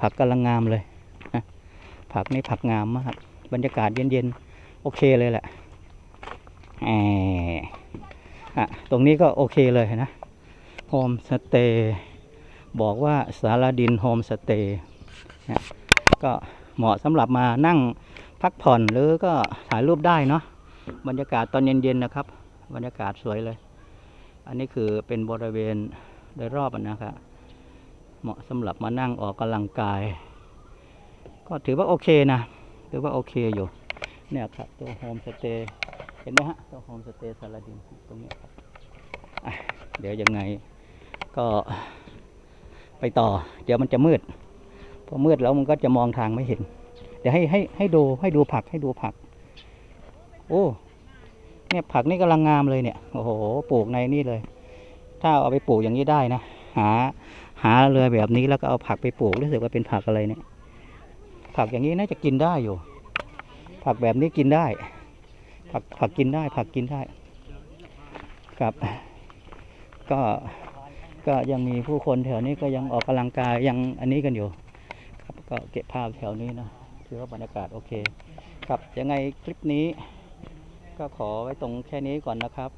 ผักกำลังงามเลยผักนี่ผักงามมากบรรยากาศเย็นๆ โอเคเลยแหละอะตรงนี้ก็โอเคเลยนะโฮมสเตย์บอกว่าสารดินโฮมสเตย์ก็เหมาะสำหรับมานั่งพักผ่อนหรือก็ถ่ายรูปได้เนาะบรรยากาศตอนเย็นๆนะครับ บรรยากาศสวยเลย อันนี้คือเป็นบริเวณโดยรอบนะครับ เหมาะสำหรับมานั่งออกกำลังกาย ก็ถือว่าโอเคนะถือว่าโอเคอยู่ เนี่ยครับตัวโฮมสเตย์เห็นไหมฮะตัวโฮมสเตย์สารดินตรงนี้ครับเดี๋ยวยังไงก็ไปต่อ เดี๋ยวมันจะมืดพอมืดแล้วมันก็จะมองทางไม่เห็น เดี๋ยวให้ให้ให้ดูให้ดูผักให้ดูผัก โอ้เนี่ยผักนี่กำลังงามเลยเนี่ยโอ้โหปลูกในนี่เลย ถ้าเอาไปปลูกอย่างนี้ได้นะ หา หาเลยแบบนี้แล้วก็เอาผักไปปลูกรู้สึกว่าเป็นผักอะไรเนี่ย ผักอย่างนี้น่าจะกินได้อยู่ ผักแบบนี้กินได้ ผักผักกินได้ ผักกินได้ครับ ก็ก็ยังมีผู้คนแถวนี้ก็ยังออกกำลังกายยังอันนี้กันอยู่ ครับก็เก็บภาพแถวนี้นะถือว่าบรรยากาศโอเค ครับยังไงคลิปนี้ ก็ขอไว้ตรงแค่นี้ก่อนนะครับ